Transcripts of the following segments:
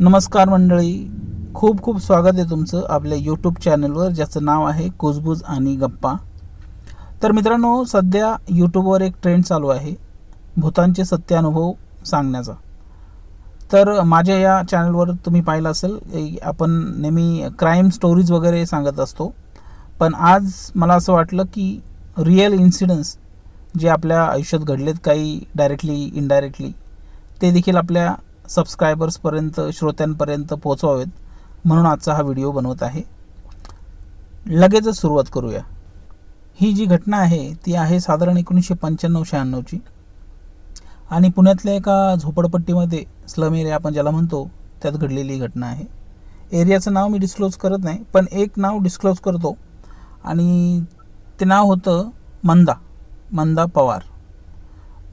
नमस्कार मंडळी. खूप खूप स्वागत आहे तुमचं आपल्या यूट्यूब चॅनलवर ज्याचं नाव आहे कुजबूज आणि गप्पा. तर मित्रांनो सध्या यूट्यूबवर एक ट्रेंड चालू आहे भूतांचे सत्य अनुभव सांगण्याचा. तर माझ्या या चॅनलवर तुम्ही पाहिलं असेल आपण नेहमी क्राईम स्टोरीज वगैरे सांगत असतो. पण आज मला असं वाटलं की रिअल इन्सिडन्स जे आपल्या आयुष्यात घडलेत काही डायरेक्टली इनडायरेक्टली ते देखील आपल्या सबस्क्रायबर्सपर्यंत श्रोत्यांपर्यंत पोहोचवावेत म्हणून आजचा हा व्हिडिओ बनवत आहे. लगेचच सुरुवात करूया. ही जी घटना आहे ती आहे साधारण एकोणीसशे पंच्याण्णव शहाण्णवची आणि पुण्यातल्या एका झोपडपट्टीमध्ये स्लम एरिया आपण ज्याला म्हणतो त्यात घडलेली ही घटना आहे. एरियाचं नाव मी डिस्क्लोज करत नाही पण एक नाव डिस्क्लोज करतो. आणि ते नाव होतं मंदा मंदा पवार.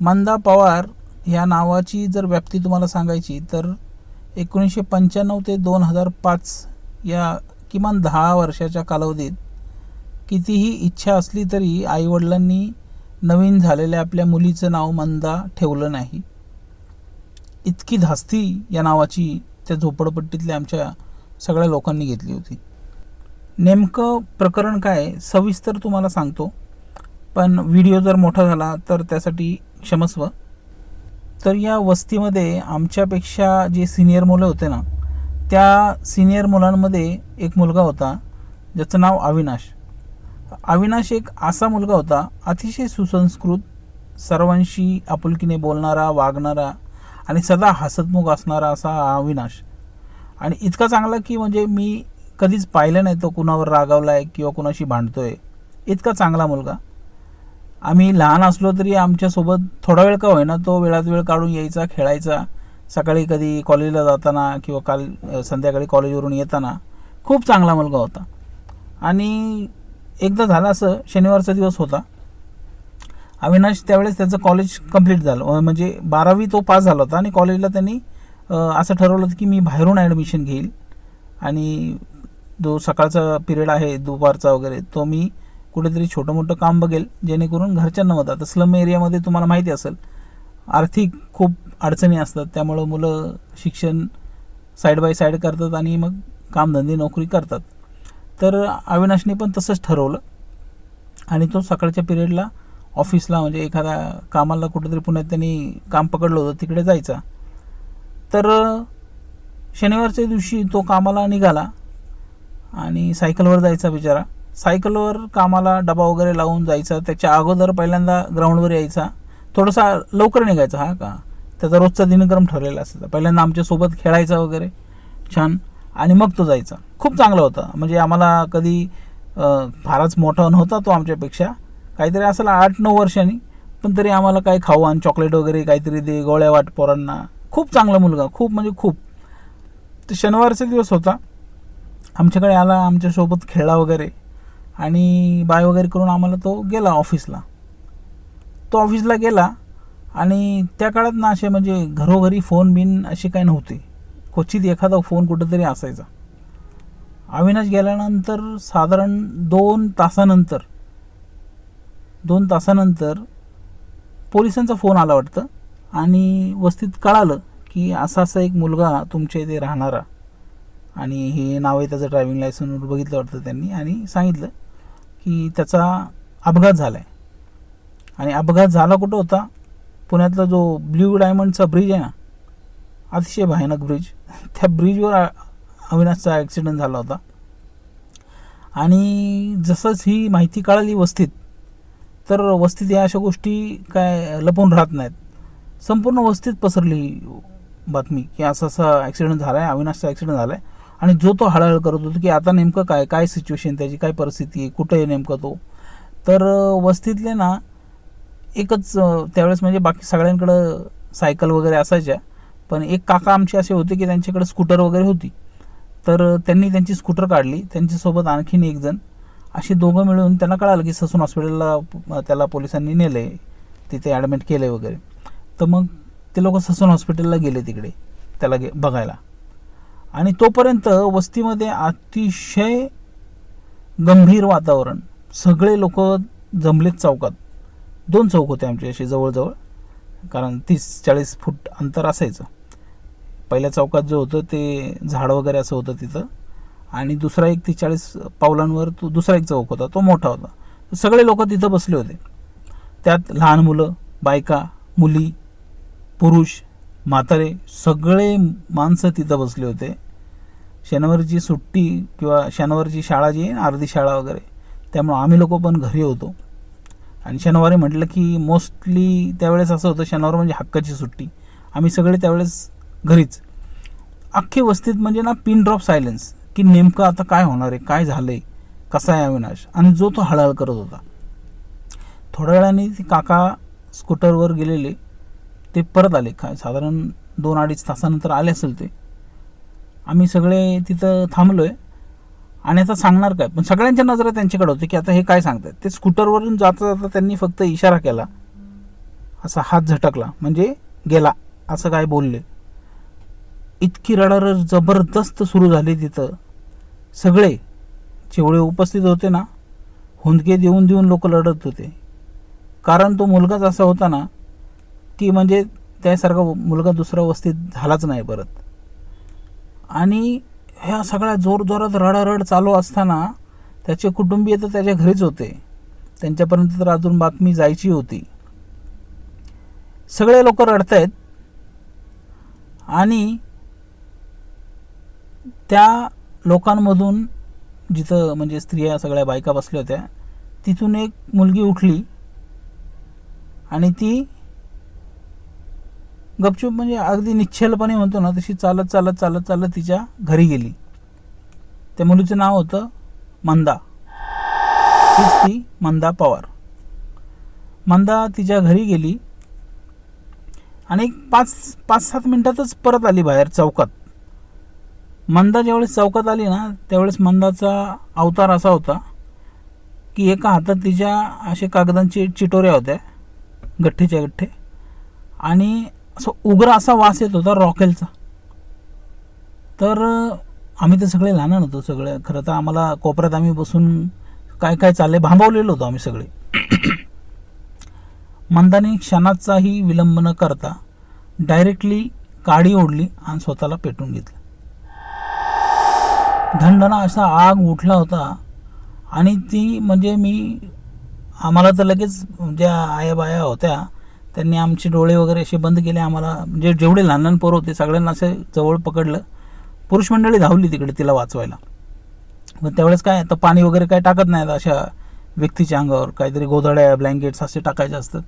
मंदा पवार ह्या नावाची जर व्याप्ती तुम्हाला सांगायची तर एकोणीसशे पंच्याण्णव ते दोन हजार पाच या किमान दहा वर्षाच्या कालावधीत कितीही इच्छा असली तरी आईवडिलांनी नवीन झालेल्या आपल्या मुलीचं नाव मंदा ठेवलं नाही. इतकी धास्ती या नावाची त्या झोपडपट्टीतल्या आमच्या सगळ्या लोकांनी घेतली होती. नेमकं प्रकरण काय सविस्तर तुम्हाला सांगतो. पण व्हिडिओ जर मोठा झाला तर त्यासाठी क्षमस्व. तर या वस्तीमध्ये आमच्यापेक्षा जे सिनियर मुलं होते ना त्या सिनियर मुलांमध्ये एक मुलगा होता ज्याचं नाव अविनाश. अविनाश एक असा मुलगा होता अतिशय सुसंस्कृत सर्वांशी आपुलकीने बोलणारा वागणारा आणि सदा हसतमुख असणारा असा हा अविनाश. आणि इतका चांगला की म्हणजे मी कधीच पाहिलं नाही तो कुणावर रागावला आहे किंवा कुणाशी भांडतोय. इतका चांगला मुलगा. आम्ही लहान असलो तरी आमच्यासोबत थोडा वेळ का होईना तो वेळात वेळ काढून यायचा खेळायचा. सकाळी कधी कॉलेजला जाताना किंवा काल संध्याकाळी कॉलेजवरून येताना खूप चांगला मुलगा होता. आणि एकदा झालं असं शनिवारचा दिवस होता. अविनाश त्यावेळेस त्याचं कॉलेज कंप्लीट झालं. म्हणजे बारावी तो पास झाला होता आणि कॉलेजला त्यांनी असं ठरवलं होतं की मी बाहेरून ॲडमिशन घेईल. आणि जो सकाळचा पिरियड आहे दुपारचा वगैरे तो मी कुठेतरी छोटं मोठं काम बघेल जेणेकरून घरच्यांना मदत. आता स्लम एरियामध्ये तुम्हाला माहिती असेल आर्थिक खूप अडचणी असतात त्यामुळं मुलं शिक्षण साईड बाय साईड करतात आणि मग कामधंदे नोकरी करतात. तर अविनाशने पण तसंच ठरवलं. आणि तो सकाळच्या पिरियडला ऑफिसला म्हणजे एखाद्या कामाला कुठेतरी पुण्यात त्यांनी काम पकडलं होतं तिकडे जायचा. तर शनिवारच्या दिवशी तो कामाला निघाला आणि सायकलवर जायचा बिचारा. सायकलवर कामाला डबा वगैरे लावून जायचा त्याच्या अगोदर पहिल्यांदा ग्राउंडवर यायचा. थोडासा लवकर निघायचा हा का? त्याचा रोजचा दिनक्रम ठरलेला असायचा. पहिल्यांदा आमच्यासोबत खेळायचा वगैरे छान. आणि मग तो जायचा. खूप चांगला होता. म्हणजे आम्हाला कधी फारच मोठा नव्हता तो आमच्यापेक्षा. काहीतरी असेल आठ नऊ वर्षांनी पण तरी आम्हाला काही खाऊ आणि चॉकलेट वगैरे काहीतरी दे गोळ्या वाट पोरांना. खूप चांगला मुलगा. खूप म्हणजे खूप. तर शनिवारचा दिवस होता. आमच्याकडे आला आमच्यासोबत खेळा वगैरे. आणि बाय वगैरे करून आम्हाला तो गेला ऑफिसला. तो ऑफिसला गेला आणि त्या काळात ना असे म्हणजे घरोघरी फोन बिन असे काही नव्हते. क्वचित एखादा फोन कुठंतरी असायचा. अविनाश गेल्यानंतर साधारण दोन तासानंतर दोन तासानंतर पोलिसांचा फोन आला वाटतं आणि वस्तीत कळालं की असा असा एक मुलगा तुमच्या इथे राहणारा. आणि हे नाव आहे त्याचं ड्रायव्हिंग लायसनवर बघितलं वाटतं त्यांनी आणि सांगितलं की त्याचा अपघात झाला आहे आणि अपघात झाला कुठं होता? पुण्यातला जो ब्ल्यू डायमंडचा ब्रिज आहे ना अतिशय भयानक ब्रिज त्या ब्रिजवर अविनाशचा ॲक्सिडेंट झाला होता. आणि जसंच ही माहिती कळाली वस्तीत तर वस्तीत या अशा गोष्टी काय लपून राहत नाहीत. संपूर्ण वस्तीत पसरली ही बातमी की असा असा ॲक्सिडेंट झाला आहे अविनाशचा ॲक्सिडेंट झाला आहे आणि जो तो हळहळ करत होतो की आता नेमकं काय काय सिच्युएशन त्याची काय परिस्थिती आहे कुठं आहे नेमकं तो? तर वस्तीतले ना एकच त्यावेळेस म्हणजे बाकी सगळ्यांकडं सायकल वगैरे असायच्या. पण एक काका आमचे असे होते की त्यांच्याकडे स्कूटर वगैरे होती. तर त्यांनी त्यांची स्कूटर काढली. त्यांच्यासोबत आणखीन एक जण. अशी दोघं मिळून त्यांना कळालं की ससून हॉस्पिटलला त्याला पोलिसांनी नेलं आहे तिथे ॲडमिट केलं आहे वगैरे. तर मग ते लोक ससून हॉस्पिटलला गेले तिकडे त्याला गे बघायला. आणि तोपर्यंत वस्तीमध्ये अतिशय गंभीर वातावरण. सगळे लोक जमलेत चौकात. दोन चौक होते आमचे असे जवळजवळ. कारण तीस चाळीस फूट अंतर असायचं. पहिल्या चौकात जो होतं ते झाड वगैरे असं होतं तिथं. आणि दुसरा एक तीस चाळीस पावलांवर तो दुसरा एक चौक होता तो मोठा होता. सगळे लोक तिथं बसले होते. त्यात लहान मुलं बायका मुली पुरुष म्हातारे सगळे माणसं तिथं बसले होते. शनिवारची सुट्टी किंवा शनिवारची शाळा जी आहे ना अर्धी शाळा वगैरे त्यामुळं आम्ही लोक पण घरी होतो. आणि शनिवारी म्हटलं की मोस्टली त्यावेळेस असं होतं शनिवार म्हणजे हक्काची सुट्टी. आम्ही सगळे त्यावेळेस घरीच. अख्खी वस्तीत म्हणजे ना पिन ड्रॉप सायलेन्स की नेमकं आता काय होणार आहे काय झालं आहे कसा आहे अविनाश? आणि जो तो हळहळ करत होता. थोड्या वेळाने ती काका स्कूटरवर गेलेले. ते परत आले. काय साधारण दोन अडीच तासानंतर आले असेल ते. आम्ही सगळे तिथं थांबलो आहे आणि आता सांगणार काय? पण सगळ्यांच्या नजरा त्यांच्याकडे होते की आता हे काय सांगतात ते स्कूटरवरून जाता जाता त्यांनी फक्त इशारा केला. असा हात झटकला. म्हणजे गेला. असं काय बोलले. इतकी रडारड जबरदस्त सुरू झाली तिथं. सगळे जेवढे उपस्थित होते ना हुंदके देऊन देऊन लोक लढत होते. कारण तो मुलगाच असा होता ना की म्हणजे त्यासारखा मुलगा दुसरा वस्तीत झालाच नाही परत. आणि ह्या सगळ्या जोरजोरात रडारड चालू असताना त्याचे कुटुंबीय तर त्याच्या घरीच होते. त्यांच्यापर्यंत तर अजून बातमी जायची होती. सगळे लोक रडतायत. आणि त्या लोकांमधून जिथं म्हणजे स्त्रिया सगळ्या बायका बसल्या होत्या तिथून एक मुलगी उठली. आणि ती गपचूप म्हणजे अगदी निश्चलपणे म्हणतो ना तशी चालत चालत चालत चालत तिच्या घरी गेली. त्या मुलीचं नाव होतं मंदा. तीच ती मंदा पवार. मंदा तिच्या घरी गेली आणि एक पाच पाच सात मिनिटातच परत आली बाहेर चौकात. मंदा ज्यावेळेस चौकात आली ना त्यावेळेस मंदाचा अवतार असा होता की एका हातात तिच्या असे कागदांचे चिटोऱ्या होत्या गठ्ठेच्या गठ्ठे. आणि असं उग्र असा वास येत होता रॉकेलचा. तर आम्ही तर सगळे लहान होतो सगळे. खरं तर आम्हाला कोपऱ्यात आम्ही बसून काय काय चालले भांबवलेलो होतो आम्ही सगळे. मंदाने क्षणाचाही विलंब न करता डायरेक्टली काडी ओढली आणि स्वतःला पेटून घेतलं. धंडना असा आग उठला होता आणि ती म्हणजे मी आम्हाला तर लगेच ज्या आया बाया होत्या त्यांनी आमचे डोळे वगैरे असे बंद केले. आम्हाला म्हणजे जेवढे लहान लहान पोरं होते सगळ्यांना असं जवळ पकडलं. पुरुष मंडळी धावली तिकडे तिला वाचवायला. मग त्यावेळेस काय तर पाणी वगैरे काय टाकत नाहीत अशा व्यक्तीच्या अंगावर. काहीतरी गोधड्या ब्लँकेट्स असे टाकायचे असतात.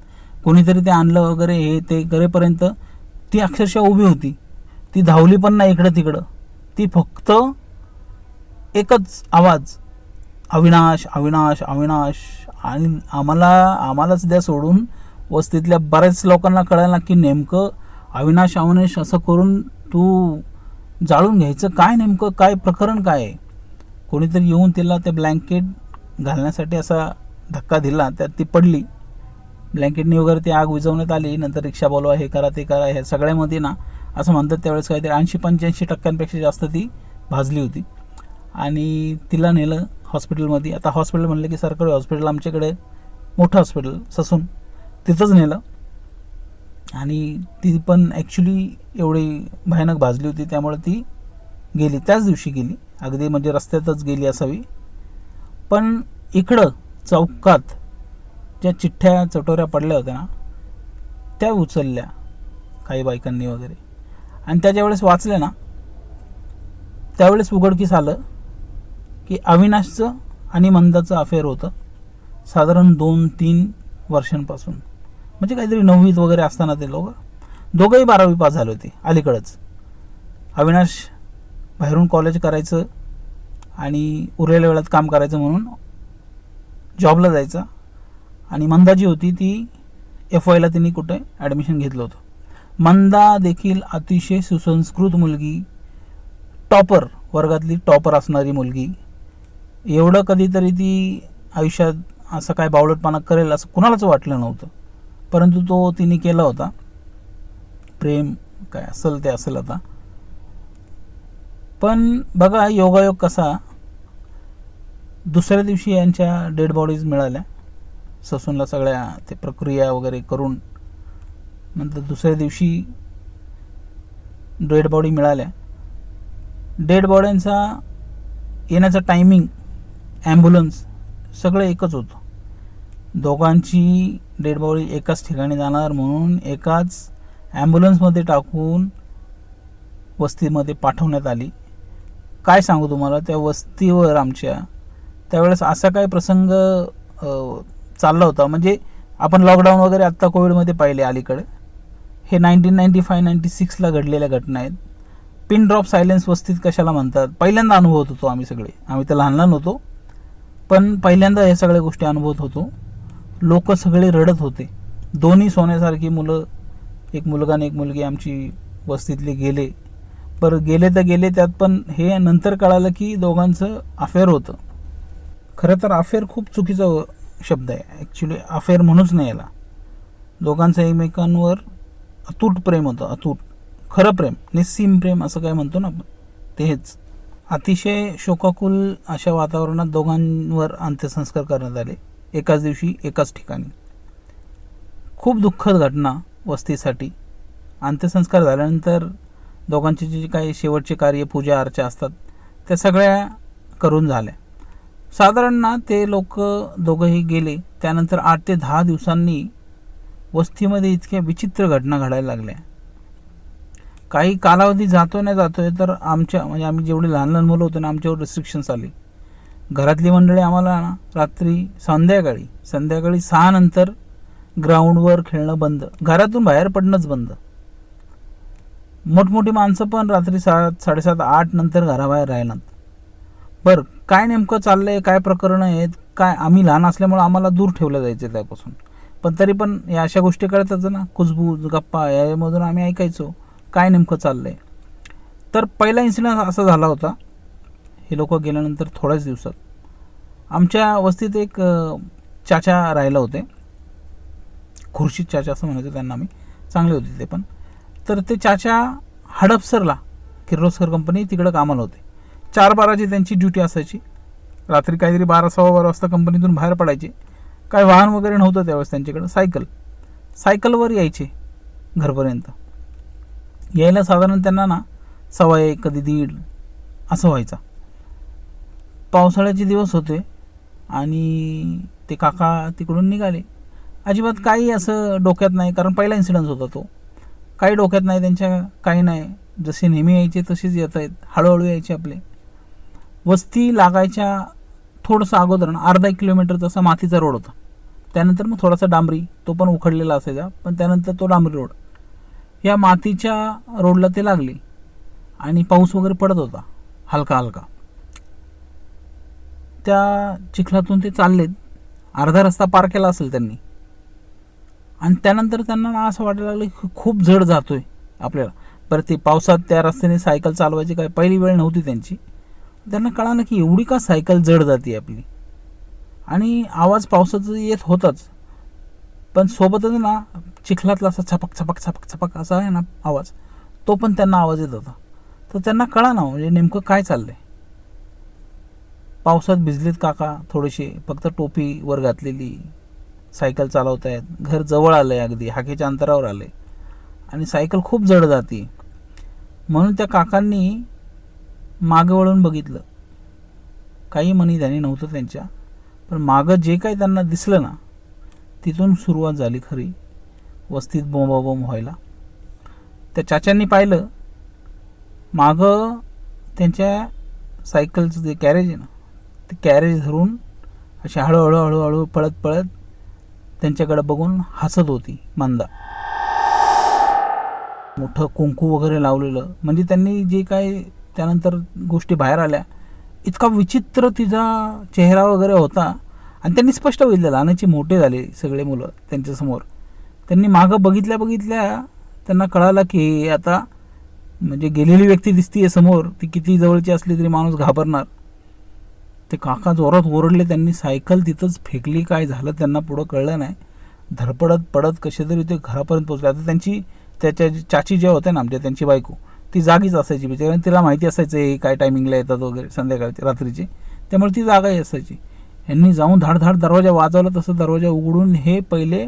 कोणीतरी ते आणलं वगैरे हे ते करेपर्यंत ती अक्षरशः उभी होती. ती धावली पण नाही इकडं तिकडं. ती फक्त एकच आवाज अविनाश अविनाश अविनाश. आणि आम्हाला आम्हालाच द्या सोडून वस्तीतल्या बऱ्याच लोकांना कळायला की नेमकं अविनाश अविनाश असं करून तू जाळून घ्यायचं? काय नेमकं? काय प्रकरण काय आहे? कोणीतरी येऊन तिला ते ब्लँकेट घालण्यासाठी असा धक्का दिला त्यात ती पडली. ब्लँकेटनी वगैरे ती आग विझवण्यात आली नंतर रिक्षा बोलवा हे करा ते करा ह्या सगळ्यामध्ये ना असं म्हणतात. त्यावेळेस काहीतरी ऐंशी पंच्याऐंशी टक्क्यांपेक्षा जास्त ती भाजली होती. आणि तिला नेलं हॉस्पिटलमध्ये आता हॉस्पिटल म्हणलं की सरकारी हॉस्पिटल आमच्याकडे मोठं हॉस्पिटल ससून. तिथंच नेलं. आणि ती पण ॲक्च्युली एवढी भयानक भाजली होती त्यामुळे ती गेली. त्याच दिवशी गेली. अगदी म्हणजे रस्त्यातच गेली असावी. पण इकडं चौकात ज्या चिठ्ठ्या चटोऱ्या पडल्या होत्या ना त्या उचलल्या काही बायकांनी वगैरे. आणि त्या ज्यावेळेस वाचल्या ना त्यावेळेस उघडकीस आलं की अविनाशचं आणि मंदाचं अफेअर होतं साधारण दोन तीन वर्षांपासून. म्हणजे काहीतरी नववीत वगैरे असताना ते लोक. दोघंही बारावी पास झाले होते अलीकडंच. अविनाश बाहेरून कॉलेज करायचं आणि उरलेल्या वेळात काम करायचं म्हणून जॉबला जायचा. आणि मंदा जी होती ती एफ वायला तिने कुठे ॲडमिशन घेतलं होतं. मंदा देखील अतिशय सुसंस्कृत मुलगी टॉपर वर्गातली टॉपर असणारी मुलगी. एवढं कधीतरी ती आयुष्यात असं काय बावळटपणा करेल असं कुणालाच वाटलं नव्हतं. परंतु तो तिने केला होता. प्रेम काय असेल ते असेल आता. पण बघा योगायोग कसा? दुसऱ्या दिवशी यांच्या डेड बॉडीज मिळाल्या. ससूनला सगळ्या ते प्रक्रिया वगैरे करून नंतर दुसऱ्या दिवशी डेड बॉडी मिळाल्या. डेड बॉड्यांचा येण्याचा टायमिंग ॲम्ब्युलन्स सगळं एकच होतं. दोघांची डेड बॉडी एकाच ठिकाणी जाणार म्हणून एकाच ॲम्ब्युलन्समध्ये टाकून वस्तीमध्ये पाठवण्यात आली. काय सांगू तुम्हाला? त्या वस्तीवर आमच्या त्यावेळेस असा काय प्रसंग चालला होता. म्हणजे आपण लॉकडाऊन वगैरे आत्ता कोविडमध्ये पाहिले अलीकडे. हे नाईन्टीन नाईन्टी फाय नाईन्टी सिक्सला घडलेल्या घटना आहेत. पिन ड्रॉप सायलेन्स वस्तीत कशाला म्हणतात? पहिल्यांदा अनुभवत होतो आम्ही सगळे. आम्ही तर लहान लहान होतो. पण पहिल्यांदा हे सगळ्या गोष्टी अनुभवत होतो. लोक सगळे रडत होते. दोन्ही सोन्यासारखी मुलं एक मुलगा आणि एक मुलगी आमची वस्तीतले गेले. पर गेले तर गेले त्यात पण हे नंतर कळालं की दोघांचं अफेअर होतं. खरं तर अफेअर खूप चुकीचा शब्द आहे. ॲक्च्युली अफेअर म्हणूच नाही याला. दोघांचं एकमेकांवर अतूट प्रेम होतं अतूट. खरं प्रेम निस्सीम प्रेम असं काय म्हणतो ना आपण? तेच. अतिशय शोकाकुल अशा वातावरणात दोघांवर अंत्यसंस्कार करण्यात आले. एकाच दिवशी एकाच ठिकाणी. खूप दुःखद घटना वस्तीसाठी. अंत्यसंस्कार झाल्यानंतर दोघांचे जे काही शेवटचे कार्य पूजा अर्चा असतात त्या सगळ्या करून झाल्या. साधारण ना ते लोक दोघंही गेले त्यानंतर आठ ते दहा दिवसांनी वस्तीमध्ये इतक्या विचित्र घटना घडायला लागल्या. काही कालावधी जातो नाही जातोय तर आमच्या म्हणजे आम्ही जेवढे लहान लहान मुलं होतो ना आमच्यावर रिस्ट्रिक्शन्स आले. घरातली मंडळी आम्हाला ना रात्री संध्याकाळी संध्याकाळी सहा नंतर ग्राउंडवर खेळणं बंद. घरातून बाहेर पडणंच बंद. मोठमोठी माणसं पण रात्री सात साडेसात आठ नंतर घराबाहेर राहिलात बरं काय नेमकं चाललं आहे काय प्रकरणं आहेत काय आम्ही लहान असल्यामुळं आम्हाला दूर ठेवलं जायचं त्यापासून. पण तरी पण या अशा गोष्टी कळतात ना. कुजबूज गप्पा यामधून आम्ही ऐकायचो. काय नेमकं चाललं आहे तर पहिला इन्सिडन्स असा झाला होता. हे लोक गेल्यानंतर थोड्याच दिवसात. आमच्या वस्तीत एक चाचा राहिला होते. खुर्शीद चाचा असं म्हणायचं त्यांना आम्ही. चांगले होते ते पण. तर ते चाचा हडपसरला किर्लोस्कर कंपनी तिकडं कामाला होते. चार बाराची त्यांची ड्युटी असायची. रात्री काहीतरी बारा सव्वा बारा वाजता कंपनीतून बाहेर पडायचे. काय वाहन वगैरे नव्हतं त्यावेळेस त्यांच्याकडं. सायकल. सायकलवर यायचे घरपर्यंत. यायला साधारण त्यांना ना सव्वा एक कधी दीड असं व्हायचा. पावसाळ्याचे दिवस होते आणि ते काका तिकडून निघाले. अजिबात काही असं डोक्यात नाही कारण पहिला इन्सिडन्स होता तो. काही डोक्यात नाही त्यांच्या काही नाही. जसे नेहमी यायचे तसेच येत आहेत. हळूहळू यायचे आपले. वस्ती लागायच्या थोडंसं अगोदर अर्धा एक किलोमीटर तसा मातीचा रोड होता. त्यानंतर मग थोडासा डांबरी तो पण उखडलेला असायचा पण त्यानंतर तो डांबरी रोड. या मातीच्या रोडला ते लागले आणि पाऊस वगैरे पडत होता हलका हलका त्या चिखलातून ते चाललेत. अर्धा रस्ता पार केला असेल त्यांनी. आणि त्यानंतर त्यांना ना असं वाटायला लागलं की खूप जड जातोय आपल्याला. बरं ते पावसात त्या रस्त्याने सायकल चालवायची काय पहिली वेळ नव्हती त्यांची. त्यांना कळालं की एवढी का सायकल जड जाते आपली. आणि आवाज पावसाचा येत होताच. पण सोबतच ना चिखलातला असा छपक छपक छपक छपक असा आहे ना आवाज तो पण त्यांना आवाज येत होता. तर त्यांना कळा ना म्हणजे नेमकं काय चाललंय. पावसात भिजलेत काका थोडेसे फक्त टोपी वर घातलेली. सायकल चालवत आहेत घर जवळ आलं आहे अगदी. हाकेच्या अंतरावर आलं आहे आणि सायकल खूप जड जाते. म्हणून त्या काकांनी मागं वळून बघितलं. काही मनी त्याने नव्हतं त्यांच्या. पण मागं जे काही त्यांना दिसलं ना तिथून सुरुवात झाली खरी. वस्तीत बोंबाबोंब व्हायला. त्या चाच्यांनी पाहिलं मागं त्यांच्या सायकलचं जे कॅरेज आहे ना ते कॅरेज धरून अशी हळूहळू हळूहळू पळत पळत त्यांच्याकडे बघून हसत होती मंदा. मोठं कुंकू वगैरे लावलेलं. म्हणजे त्यांनी जे काय त्यानंतर गोष्टी बाहेर आल्या. इतका विचित्र तिचा चेहरा वगैरे होता. आणि त्यांनी स्पष्ट बघितलं लहानाची मोठे झाले सगळे मुलं त्यांच्यासमोर. त्यांनी मागं बघितल्या बघितल्या त्यांना कळालं की आता म्हणजे गेलेली व्यक्ती दिसतीये समोर. ती किती जवळची असली तरी माणूस घाबरणार. ते काका जोरात ओरडले त्यांनी सायकल तिथंच फेकली काय झालं त्यांना पुढं कळलं नाही. धडपडत पडत कसे तरी ते घरापर्यंत पोचले आता त्यांची त्याच्या चाची जे होते ना आमच्या त्यांची बायको ती जागीच असायची बिचारी. आणि तिला माहिती असायचं हे काय टायमिंगला येतात वगैरे संध्याकाळची रात्रीची. त्यामुळे ती जागाही असायची. यांनी जाऊन धाडधाड दरवाजा वाजवला तसं दरवाजा उघडून हे पहिले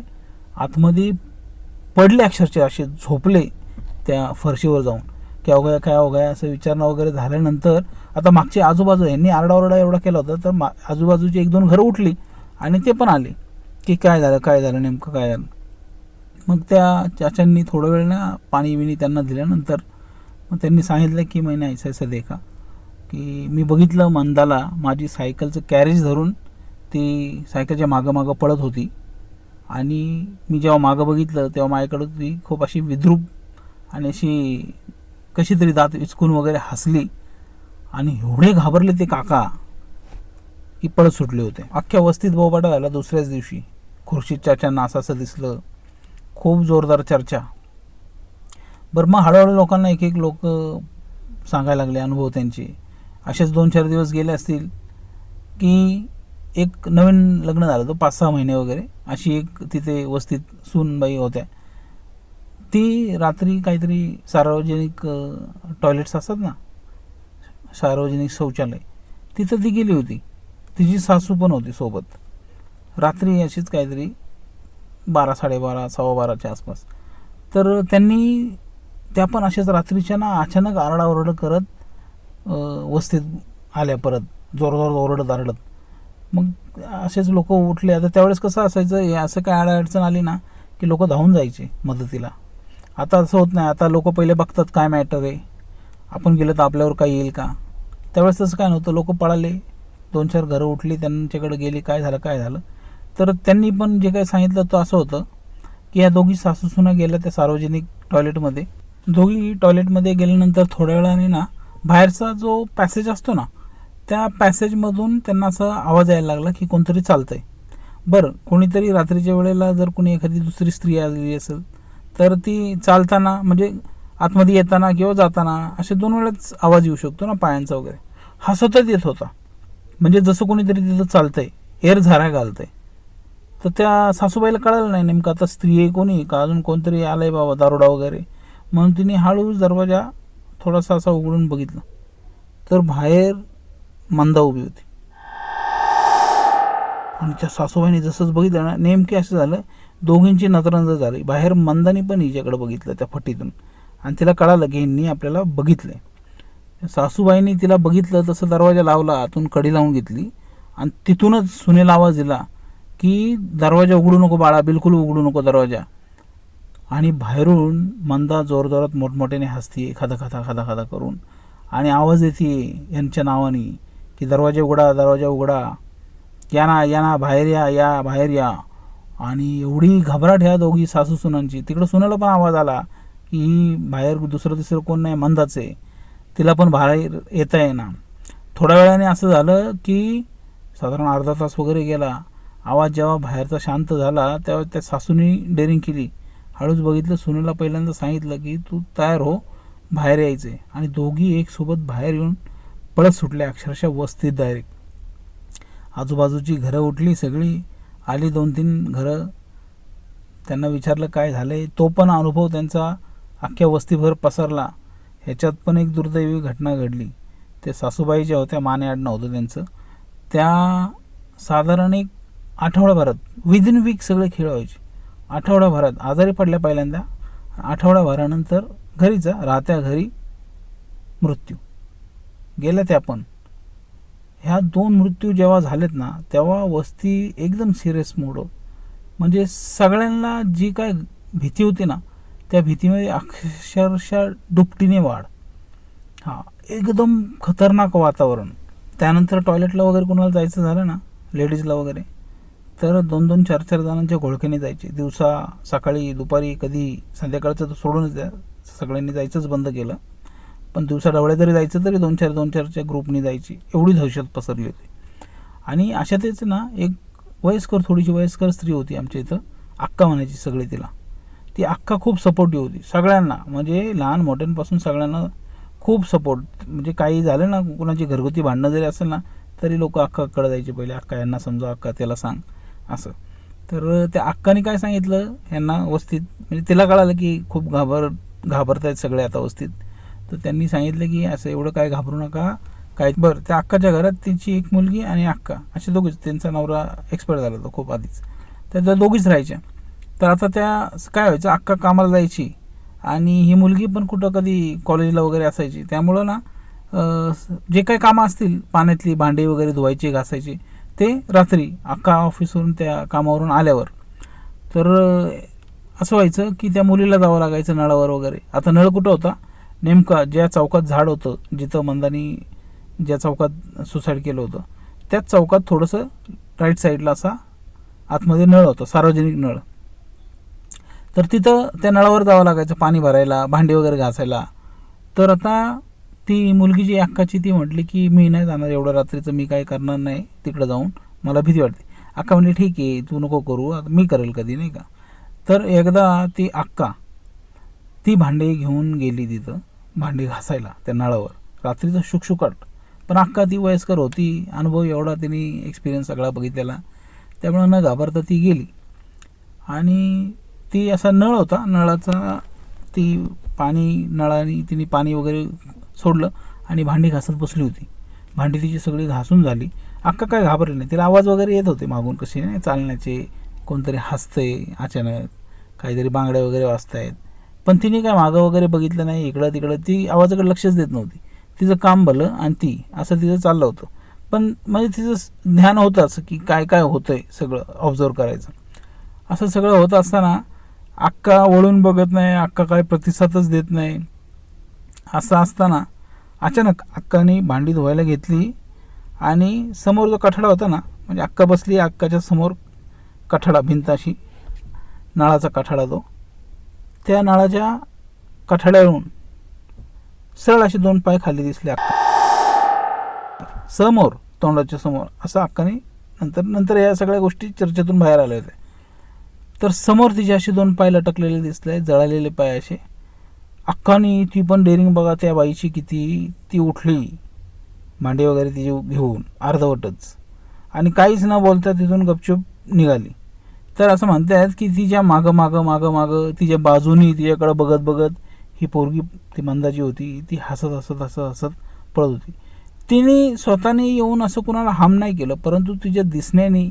आतमध्ये पडले अक्षरशः असे झोपले त्या फरशीवर जाऊन. क्या हो गया काय हो गया असं विचारणं वगैरे झाल्यानंतर आता मागचे आजूबाजू यांनी आरडाओरडा एवढा केला होता तर मा आजूबाजूची एक दोन घरं उठली आणि ते पण आले की काय झालं काय झालं नेमकं काय झालं. मग त्या चाच्यांनी थोडं वेळ ना पाणी बिणी त्यांना दिल्यानंतर मग त्यांनी सांगितलं की मैंने ऐसा ऐसा देखा की मी बघितलं मंदाला माझी सायकलचं कॅरेज धरून ती सायकलच्या मागं मागं पळत होती आणि मी जेव्हा मागं बघितलं तेव्हा माझ्याकडं ती खूप अशी विद्रूप आणि अशी कशी तरी दात विचकून वगैरे हसली आणि एवढे घाबरले ते काका की पळत सुटले होते. अख्ख्या वस्तीत बोबाटा झाला दुसऱ्याच दिवशी. खुर्शीद चाच्यांना असं असं दिसलं. खूप जोरदार चर्चा. बरं मग हळूहळू लोकांना एक एक लोक सांगायला लागले अनुभव त्यांचे. असेच दोन चार दिवस गेले असतील की एक नवीन लग्न झालं तो पाच सहा महिने वगैरे. अशी एक तिथे वस्तीत सूनबाई होत्या. ती रात्री काहीतरी सार्वजनिक टॉयलेट्स असतात ना सार्वजनिक शौचालय तिथं ती गेली होती. तिची सासू पण होती सोबत. रात्री अशीच काहीतरी बारा साडेबारा सव्वा बाराच्या आसपास. तर त्यांनी त्या पण अशाच रात्रीच्या ना अचानक आरडाओरड करत वस्तीत आल्या परत. जोरजोर ओरडत आरडत. मग असेच लोक उठले. आता त्यावेळेस कसं असायचं हे असं काय अडचण आली ना की लोक धावून जायचे मदतीला. आता असं होत नाही. आता लोक पहिले बघतात काय मॅटर आहे. आपण गेलं तर आपल्यावर काय येईल का? त्यावेळेस तसं काय नव्हतं. लोक पळाले. दोन चार घरं उठली. त्यांच्याकडे गेली. काय झालं? काय झालं? तर त्यांनी पण जे काही सांगितलं तर असं होतं की या दोघी सासूसुना गेल्या त्या सार्वजनिक टॉयलेटमध्ये दोघी टॉयलेटमध्ये गेल्यानंतर थोड्या वेळाने ना बाहेरचा जो पॅसेज असतो ना त्या पॅसेजमधून त्यांना असा आवाज यायला लागला की कोणतरी चालतंय. बरं कोणीतरी रात्रीच्या वेळेला जर कोणी एखादी दुसरी स्त्री आलेली असेल तर ती चालताना म्हणजे आतमध्ये येताना किंवा जाताना असे दोन वेळेस आवाज येऊ शकतो ना पायांचा वगैरे. हा सतत येत होता. म्हणजे जसं कोणीतरी तिथं चालतंय एअर झारा घालतंय. तर त्या सासूबाईला कळालं नाही नेमकं आता स्त्री आहे कोणी का अजून कोणतरी आलंय बाबा दारोडा वगैरे. म्हणून तिने हळूच दरवाजा थोडासा असा उघडून बघितला. तर बाहेर मंदा उभी होती. आणि त्या सासूबाईने जसंच बघितलं ना नेमके असं झालं दोघींची नजरांजर झाली. बाहेर मंदाने पण हिच्याकडे बघितलं त्या फटीतून. आणि तिला कळालं की यांनी आपल्याला बघितलं सासूबाईंनी तिला बघितलं तसं दरवाजा लावला आतून कडी लावून घेतली. आणि तिथूनच सुनेला आवाज दिला की दरवाजा उघडू नको बाळा बिलकुल उघडू नको दरवाजा. आणि बाहेरून मंदा जोरजोरात मोठमोठ्याने हसते खादा खादा खादा खादा करून. आणि आवाज येते यांच्या नावाने की दरवाजा उघडा दरवाजा उघडा. या ना या ना बाहेर या या बाहेर या. आणि एवढी घबराट ह्या दोघी सासू सुनांची. तिकडं सुनाला पण आवाज आला की ही बाहेर दुसरं तिसरं कोण नाही मंदाच. आहे तिला पण बाहेर येता येणार थोड्या वेळाने असं झालं की साधारण अर्धा तास वगैरे गेला. आवाज जेव्हा बाहेरचा शांत झाला तेव्हा त्या सासूनी डेअरिंग केली. हळूच बघितलं सुनेला पहिल्यांदा सांगितलं की तू तयार हो बाहेर यायचे. आणि दोघी एकसोबत बाहेर येऊन पळत सुटल्या अक्षरशः वस्तीत डायरेक्ट आजूबाजूची घरं उठली सगळी आली दोन तीन घरं. त्यांना विचारलं काय झालंय? तो पण अनुभव त्यांचा अख्ख्या वस्तीभर पसरला. ह्याच्यात पण एक दुर्दैवी घटना घडली. ते सासूबाई ज्या होत्या माने आडणं होतं त्यांचं. त्या साधारण एक आठवड्याभरात विदिन वीक सगळे खेळ व्हायचे. आठवड्याभरात आजारी पडल्या पहिल्यांदा. आठवड्याभरानंतर घरीचा राहत्या घरी मृत्यू. गेल्या त्या पण. ह्या दोन मृत्यू जेव्हा झालेत ना तेव्हा वस्ती एकदम सिरियस मोड म्हणजे सगळ्यांना जी काय भीती होती ना त्या भीतीमध्ये अक्षरशः दुपटीने वाढ. हां एकदम खतरनाक वातावरण. त्यानंतर टॉयलेटला वगैरे कोणाला जायचं झालं ना लेडीजला वगैरे तर दोन दोन चार चार जणांच्या घोळक्याने जायचे. दिवसा सकाळी दुपारी कधी संध्याकाळचं तर सोडूनच द्या. सगळ्यांनी जायचंच बंद केलं. पण दिवसा डवळे जरी जायचं तरी दोन चार दोन चारच्या ग्रुपनी जायची. एवढी दहशत पसरली होती. आणि अशातच ना एक वयस्कर थोडीशी वयस्कर स्त्री होती आमच्या इथं अक्का म्हणायची सगळी तिला. ती अक्का खूप सपोर्टिव्ह होती. सगळ्यांना म्हणजे लहान मोठ्यांपासून सगळ्यांना खूप सपोर्ट म्हणजे काही झालं ना कोणाची घरगुती भांडणं जरी असेल ना तरी लोक अक्काकडे जायचे पहिले. अक्का यांना समजा अक्का त्याला सांग. असं. तर त्या अक्काने काय सांगितलं? यांना वस्तीत म्हणजे तिला कळालं की खूप घाबर घाबरत आहेत सगळे आता वस्तीत. तर त्यांनी सांगितलं की असं एवढं काय घाबरू नका. काय बरं त्या अक्काच्या घरात तिची एक मुलगी आणि अक्का असे दोघीच. त्यांचा नवरा एक्सपायर झाला होता खूप आधीच. तर त्या दोघीच राहायच्या. तर आता त्या काय व्हायचं अक्का कामाला जायची आणि ही मुलगी पण कुठं कधी कॉलेजला वगैरे असायची. त्यामुळं ना जे काही कामं असतील पाण्यातली भांडी वगैरे धुवायची घासायची ते रात्री अख्खा ऑफिसवरून त्या कामावरून आल्यावर. तर असं व्हायचं की त्या मुलीला जावं लागायचं नळावर वगैरे. आता नळ कुठं होता? नेमका ज्या चौकात झाड होतं जिथं मंदानी ज्या चौकात सुसाईड केलं होतं त्याच चौकात थोडंसं राईट साईडला असा आतमध्ये नळ होता सार्वजनिक नळ. तर तिथं त्या नळावर जावं लागायचं पाणी भरायला भांडी वगैरे घासायला. तर आता ती मुलगी जी अक्काची ती म्हटली की मी नाही जाणार एवढं रात्रीचं मी काय करणार नाही तिकडं जाऊन. मला भीती वाटते. अक्का म्हणली ठीक आहे तू नको करू आता मी करेल कधी नाही का? तर एकदा ती अक्का ती भांडी घेऊन गेली तिथं. भांडी घासायला त्या नळावर. रात्रीचं शुकशुकाट. पण अक्का ती वयस्कर होती. अनुभव एवढा तिने एक्सपिरियन्स सगळा बघितलेला. त्यामुळे न घाबरता ती गेली. आणि ती असा नळ होता. नळाचा ती पाणी नळाने तिने पाणी वगैरे सोडलं आणि भांडी घासत बसली होती. भांडी तिची सगळी घासून झाली. अक्का काय घाबरली नाही. तिला आवाज वगैरे येत होते मागून कसे नाही चालण्याचे कोणतरी हसतंय अचानक. काहीतरी बांगड्या वगैरे वाजतायत. पण तिने काय मागं वगैरे बघितलं नाही इकडं तिकडं ती आवाजाकडे लक्षच देत नव्हती. तिचं काम भलं आणि ती असं तिचं चाललं होतं. पण म्हणजे तिचं ध्यान होतं असं की काय काय होतंय सगळं ऑब्झर्व करायचं. असं सगळं होत असताना अक्का वळून बघत नाही अक्का काय प्रतिसादच देत नाही. असं असताना अचानक अक्काने भांडी धुवायला घेतली आणि समोर जो कठडा होता ना म्हणजे अक्का बसली अक्काच्या समोर कठडा भिंताशी नळाचा कठडा तो त्या नळाच्या कठड्यावरून सरळ असे दोन पाय खाली दिसले. अक्का समोर तोंडाच्या समोर असं अक्काने नंतर नंतर या सगळ्या गोष्टी चर्चेतून बाहेर आल्या होत्या. तर समोर तिचे असे दोन पाय लटकलेले दिसले जळालेले पाय असे. अक्कानी ती पण डेअरिंग बघा त्या बाईची किती ती उठली. मांडे वगैरे तिची घेऊन अर्धवटच. आणि काहीच न बोलता तिथून गपचूप निघाली. तर असं म्हणतात की तिच्या मागं मागं मागं मागं तिच्या बाजूनी तिच्याकडं बघत बघत ही पोरगी ती मंदाजी होती. ती हसत हसत हसत हसत पळत होती. तिने स्वतःने येऊन असं कुणाला हाम नाही केलं परंतु तिच्या दिसण्याने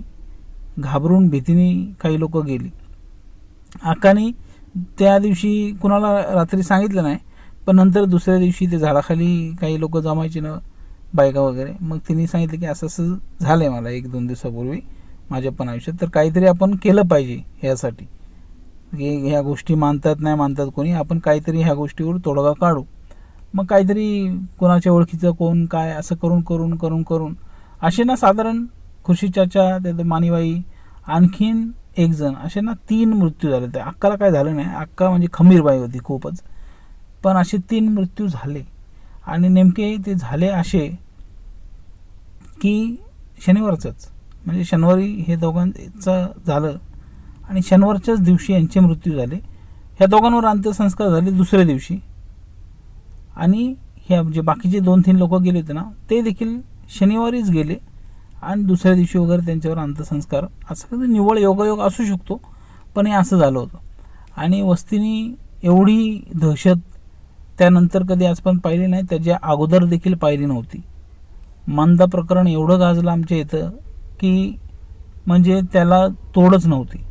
घाबरून भीतीने काही लोक गेली. अक्काने त्या दिवशी कुणाला रात्री सांगितलं नाही पण नंतर दुसऱ्या दिवशी ते झाडाखाली काही लोक जमायचे ना बायका वगैरे. मग तिने सांगितलं की असं असं झालं आहे मला एक दोन दिवसापूर्वी. माझ्या पण आयुष्यात. तर काहीतरी आपण केलं पाहिजे ह्यासाठी. की ह्या गोष्टी मानतात नाही मानतात कोणी आपण काहीतरी ह्या गोष्टीवर तोडगा काढू. मग काहीतरी कोणाच्या ओळखीचं कोण काय असं करून करून करून करून. असे ना साधारण खुशी चाचा त्यात मानीबाई आणखीन एक जण असे ना तीन मृत्यू झाले. ते अक्काला काय झालं नाही अक्का म्हणजे खमीरबाई होती खूपच. पण असे तीन मृत्यू झाले. आणि नेमके ते झाले असे की शनिवारचंच. म्हणजे शनिवारी हे दोघांचं झालं आणि शनिवारच्याच दिवशी यांचे मृत्यू झाले. ह्या दोघांवर अंत्यसंस्कार झाले दुसऱ्या दिवशी. आणि ह्या जे बाकीचे दोन तीन लोक गेले होते ना ते देखील शनिवारीच गेले आणि दुसऱ्या दिवशी वगैरे त्यांच्यावर अंत्यसंस्कार. असं निव्वळ योगायोग असू शकतो पण हे असं झालं होतं. आणि वस्तीने एवढी दहशत त्यानंतर कधी आजपर्यंत पाहिली नाही त्याच्या अगोदर देखील पाहिली नव्हती. मंदा प्रकरण एवढं गाजलं आमच्या इथं की म्हणजे त्याला तोडच नव्हती.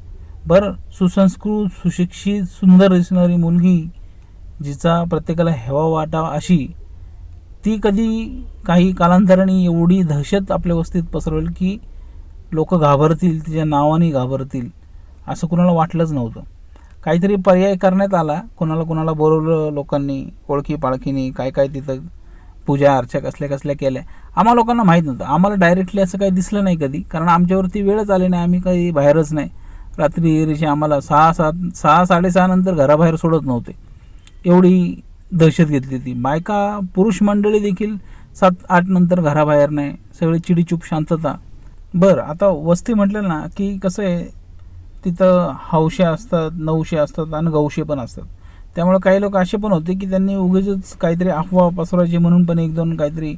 बरं सुसंस्कृत सुशिक्षित सुंदर दिसणारी मुलगी जिचा प्रत्येकाला हेवा वाटावा अशी ती कधी काही कालांतराने एवढी दहशत आपल्या वस्तीत पसरवेल की लोक घाबरतील तिच्या नावाने घाबरतील असं कुणाला वाटलंच नव्हतं. काहीतरी पर्याय करण्यात आला कोणाला कोणाला बोलवलं लोकांनी ओळखी पाळखीने काय काय तिथं पूजा अर्चा कसल्या कसल्या केल्या. आम्हा लोकांना माहीत नव्हतं. आम्हाला डायरेक्टली असं काही दिसलं नाही कधी. कारण आमच्यावरती वेळच आली नाही. आम्ही काही बाहेरच नाही. रात्री एरीशी आम्हाला सहा सात सहा साडेसहा नंतर घराबाहेर सोडत नव्हते. एवढी दहशत घेतली ती. बायका पुरुष मंडळी देखील सात आठ नंतर घराबाहेर नाही. सगळी चिडीचूप शांतता. बरं आता वस्ती म्हटलं ना की कसं आहे तिथं हौशे असतात नऊशे असतात आणि गौशे पण असतात. त्यामुळे काही लोक असे पण होते की त्यांनी उगीच काहीतरी अफवा पसरवायची म्हणून पण एक दोन काहीतरी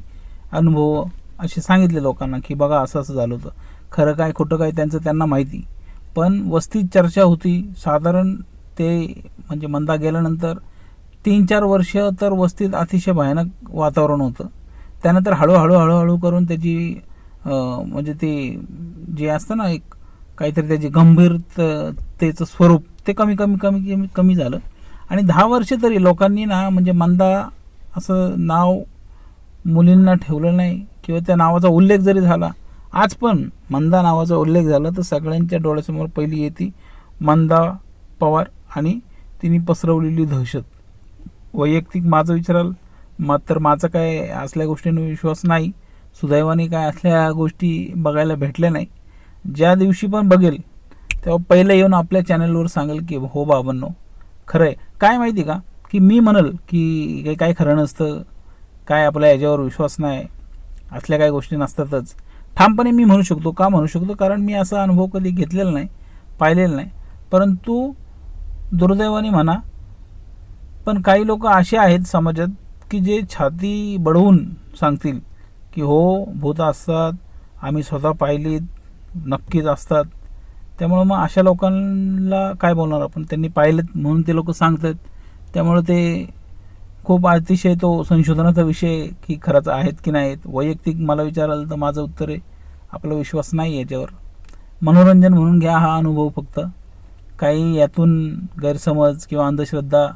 अनुभव असे सांगितले लोकांना की बघा असं असं झालं होतं. खरं काय खोटं काय त्यांचं त्यांना माहिती. पण वस्तीत चर्चा होती. साधारण ते म्हणजे मंदा गेल्यानंतर तीन चार वर्ष तर वस्तीत अतिशय भयानक वातावरण होतं. त्यानंतर हळूहळू हळूहळू करून त्याची म्हणजे ते जे असतं ना एक काहीतरी त्याची गंभीर स्वरूप ते कमी कमी कमी कमी कमी झालं. आणि दहा वर्ष तरी लोकांनी ना म्हणजे मंदा असं नाव मुलींना ठेवलं नाही किंवा त्या नावाचा उल्लेख जरी झाला आज पण मंदा नावाचा उल्लेख झाला तर सगळ्यांच्या डोळ्यासमोर पहिली येते मंदा पवार आणि तिने पसरवलेली दहशत. वैयक्तिक माझं विचाराल मात्र माझा काय असल्या गोष्टींवर विश्वास नाही. सुदैवाने काय असल्या गोष्टी बघायला भेटल्या नाही. ज्या दिवशी पण बघेल तेव्हा पहिलं येऊन आपल्या चॅनलवर सांगेल की हो बाबांनो खरं आहे काय माहिती का? की मी म्हणल की काही काय खरं नसतं. काय आपल्या याच्यावर विश्वास नाही. असल्या काही गोष्टी नसतातच. ठामपणे मी म्हणू शकतो का? म्हणू शकतो. कारण मी असा अनुभव कधी घेतलेला नाही. पाहिलेला नाही. परंतु दुर्दैवाने म्हणा पण काही लोक असे आहेत समाजात की जे छाती बढवून सांगतील की हो भूत असतात. आम्ही स्वतः पाहिलीत. नक्कीच असतात. त्यामुळं मग अशा लोकांना काय बोलणार आपण? त्यांनी पाहिलेत म्हणून ते लोक सांगतात. त्यामुळं ते खूप अतिशय तो संशोधनाचा विषय की खरंच आहेत की नाहीत. वैयक्तिक मला विचाराल तर माझं उत्तर आहे आपला विश्वास नाही याच्यावर. मनोरंजन म्हणून घ्या हा अनुभव फक्त. काही यातून गैरसमज किंवा अंधश्रद्धा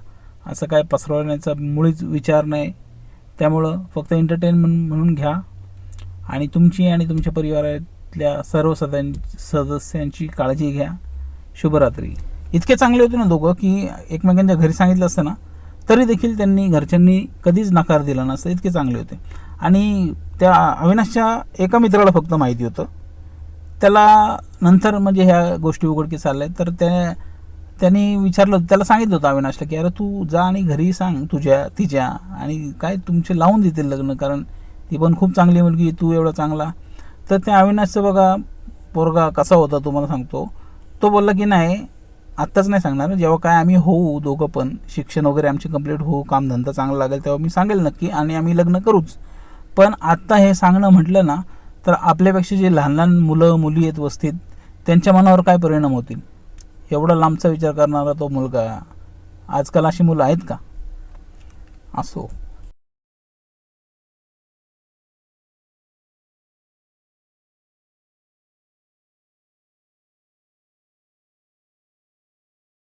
असं काय पसरवण्याचा मुळीच विचार नाही. त्यामुळं फक्त एंटरटेनमेंट म्हणून घ्या. आणि तुमची आणि तुमच्या परिवारातल्या सर्व सदन सदस्यांची काळजी घ्या. शुभरात्री. इतके चांगले होते ना दोघं की एकमेकांच्या घरी सांगितलं असतं ना तरी देखील त्यांनी घरच्यांनी कधीच नकार दिला नसता. इतके चांगले होते. आणि त्या अविनाशच्या एका मित्राला फक्त माहिती होतं. त्याला नंतर म्हणजे ह्या गोष्टी उघडकीस आल्या तर त्या त्यांनी विचारलं होतं त्याला सांगितलं होतं अविनाशला की अरे तू जा आणि घरी सांग तुझ्या तिच्या आणि काय तुमचे लावून देतील लग्न कारण ती पण खूप चांगली मुलगी तू एवढा चांगला तर त्या अविनाशचं बघा पोरगा कसा होता तुम्हाला सांगतो. तो बोलला की नाही आत्ताच नाही सांगणार. जेव्हा काय आम्ही होऊ दोघं पण शिक्षण वगैरे आमचे कंप्लीट होऊ कामधंदा चांगला लागेल तेव्हा मी सांगेल नक्की आणि आम्ही लग्न करूच. पण आत्ता हे सांगणं म्हटलं ना तर आपल्यापेक्षा जे लहान लहान मुलं मुली आहेत वस्तीत त्यांच्या मनावर काय परिणाम होतील? एवढा लांबचा विचार करणारा तो मुलगा आजकाल अशी मुलं आहेत का? असो.